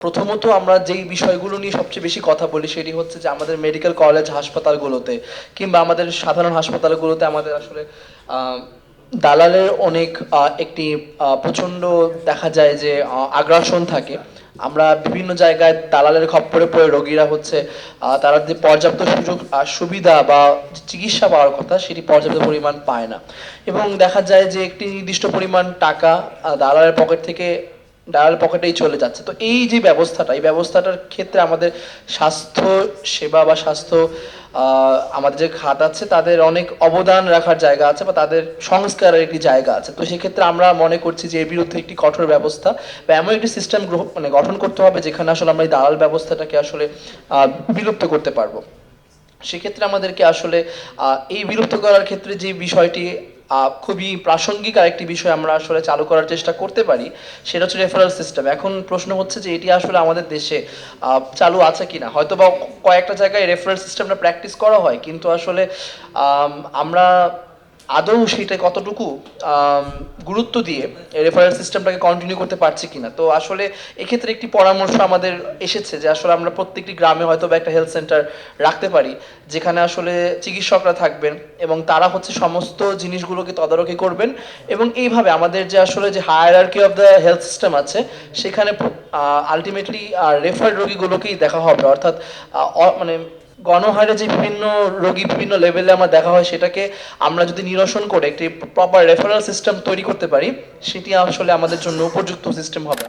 প্রথমত আমরা যেই বিষয়গুলো নিয়ে সবচেয়ে বেশি কথা বলি সেটি হচ্ছে যে আমাদের মেডিকেল কলেজ হাসপাতালগুলোতে কিংবা আমাদের সাধারণ হাসপাতালগুলোতে আমাদের আসলে দালালের অনেক একটি প্রচণ্ড দেখা যায় যে আগ্রাসন থাকে। আমরা বিভিন্ন জায়গায় দালালের খপ্পরে পড়ে রোগীরা হচ্ছে তারা যে পর্যাপ্ত সুযোগ সুবিধা বা চিকিৎসা পাওয়ার কথা সেটি পর্যাপ্ত পরিমাণ পায় না। এবং দেখা যায় যে একটি নির্দিষ্ট পরিমাণ টাকা দালালের পকেট থেকে ডায়াল পকেটেই চলে যাচ্ছে। তো এই যে ব্যবস্থাটা, এই ব্যবস্থাটার ক্ষেত্রে আমাদের স্বাস্থ্য সেবা বা স্বাস্থ্য আমাদের যে খাত আছে, তাদের অনেক অবদান রাখার জায়গা আছে বা তাদের সংস্কারের একটি জায়গা আছে। তো সেক্ষেত্রে আমরা মনে করছি যে এর বিরুদ্ধে একটি কঠোর ব্যবস্থা বা এমন একটি সিস্টেম মানে গঠন করতে হবে যেখানে আসলে আমরা এই দালাল ব্যবস্থাটাকে আসলে বিলুপ্ত করতে পারব। সেক্ষেত্রে আমাদেরকে আসলে এই বিলুপ্ত করার ক্ষেত্রে যে বিষয়টি খুবই প্রাসঙ্গিক আরেকটি বিষয় আমরা আসলে চালু করার চেষ্টা করতে পারি, সেটা হচ্ছে রেফারেল সিস্টেম এখন প্রশ্ন হচ্ছে যে এটি আসলে আমাদের দেশে চালু আছে কি না হয়তো বা কয়েকটা জায়গায় রেফারেল সিস্টেমটা প্র্যাকটিস করা হয়, কিন্তু আসলে আমরা আদৌ সেটা কতটুকু গুরুত্ব দিয়ে রেফারেল সিস্টেমটাকে কন্টিনিউ করতে পারছি কিনা? তো আসলে এক্ষেত্রে একটি পরামর্শ আমাদের এসেছে যে আসলে আমরা প্রত্যেকটি গ্রামে হয়তো বা একটা হেলথ সেন্টার রাখতে পারি, যেখানে আসলে চিকিৎসকরা থাকবেন এবং তারা হচ্ছে সমস্ত জিনিসগুলোকে তদারকি করবেন এবং এইভাবে আমাদের যে আসলে যে higher hierarchy of the health system আছে, সেখানে আলটিমেটলি রেফার রোগীগুলোকেই দেখা হবে। অর্থাৎ মানে গণহারে যে বিভিন্ন রোগী বিভিন্ন লেভেলে আমার দেখা হয় সেটাকে আমরা যদি নিরসন করে একটি প্রপার রেফারেল সিস্টেম তৈরি করতে পারি, সেটি আসলে আমাদের জন্য উপযুক্ত সিস্টেম হবে।